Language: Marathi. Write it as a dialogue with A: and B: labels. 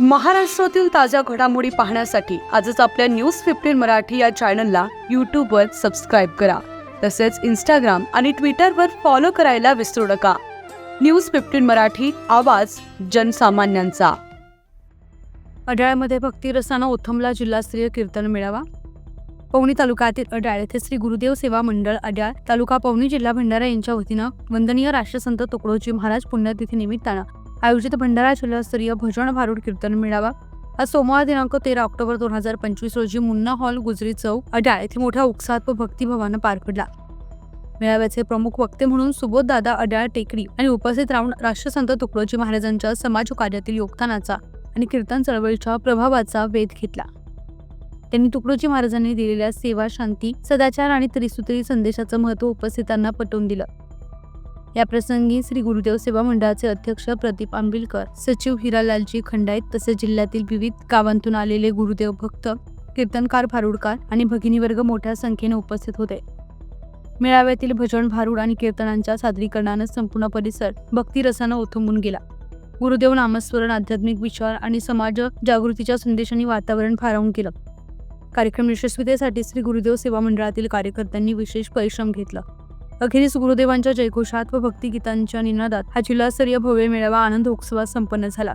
A: महाराष्ट्रातील ताज्या घडामोडी पाहण्यासाठी आजच आपल्या न्यूज फिफ्टीन मराठी या चॅनलला यूट्यूबवर सबस्क्राईब करा. तसेच इंस्टाग्राम आणि ट्विटरवर फॉलो करायला विसरू नका. न्यूज फिफ्टीन मराठी आवाज जनसामान्यांचा. अड्याळमध्ये भक्तिरसानं ओथमला जिल्हास्तरीय कीर्तन मेळावा. पवनी तालुक्यातील अड्याळ येथे श्री गुरुदेव सेवा मंडळ अड्याळ तालुका पवनी जिल्हा भंडारा यांच्या वतीनं वंदनीय राष्ट्रसंत तुकडोजी महाराज पुण्यतिथी निमित्तानं आयोजित भंडारा जिल्हास्तरीय भजन भारूड कीर्तन मेळावा आज सोमवार दिनांक तेरा ऑक्टोबर दोन हजार पंचवीस रोजी मुन्ना हॉल गुजरी चौक अड्याळ येथे मोठ्या उत्साहात व भक्तिभावानं पार पडला. मेळाव्याचे प्रमुख वक्ते म्हणून सुबोध दादा अड्याळ टेकडी आणि उपस्थित राहून राष्ट्रसंत तुकडोजी महाराजांच्या समाज कार्यातील योगदानाचा आणि कीर्तन चळवळीच्या प्रभावाचा वेध घेतला. त्यांनी तुकडोजी महाराजांनी दिलेल्या सेवा शांती सदाचार आणि त्रिसूत्री संदेशाचं महत्त्व उपस्थितांना पटवून दिलं. या प्रसंगी श्री गुरुदेव सेवा मंडळाचे अध्यक्ष प्रदीप आंबिलकर सचिव हिरालालजी खंडाईत तसेच जिल्ह्यातील विविध गावांतून आलेले गुरुदेव भक्त कीर्तनकार भारुडकार आणि भगिनी वर्ग मोठ्या संख्येने उपस्थित होते. मेळाव्यातील भजन भारूड आणि कीर्तनांच्या सादरीकरणानं संपूर्ण परिसर भक्तिरसानं ओथंबून गेला. गुरुदेव नामस्मरण आध्यात्मिक विचार आणि समाज जागृतीच्या संदेशांनी वातावरण फारवून केलं कार्यक्रम यशस्वीतेसाठी श्री गुरुदेव सेवा मंडळातील कार्यकर्त्यांनी विशेष परिश्रम घेतला. अखेरीस गुरुदेवांच्या जयघोषात व भक्तिगीतांच्या निनादात हा जिल्हास्तरीय भव्य मेळावा आनंद उत्सवात संपन्न झाला.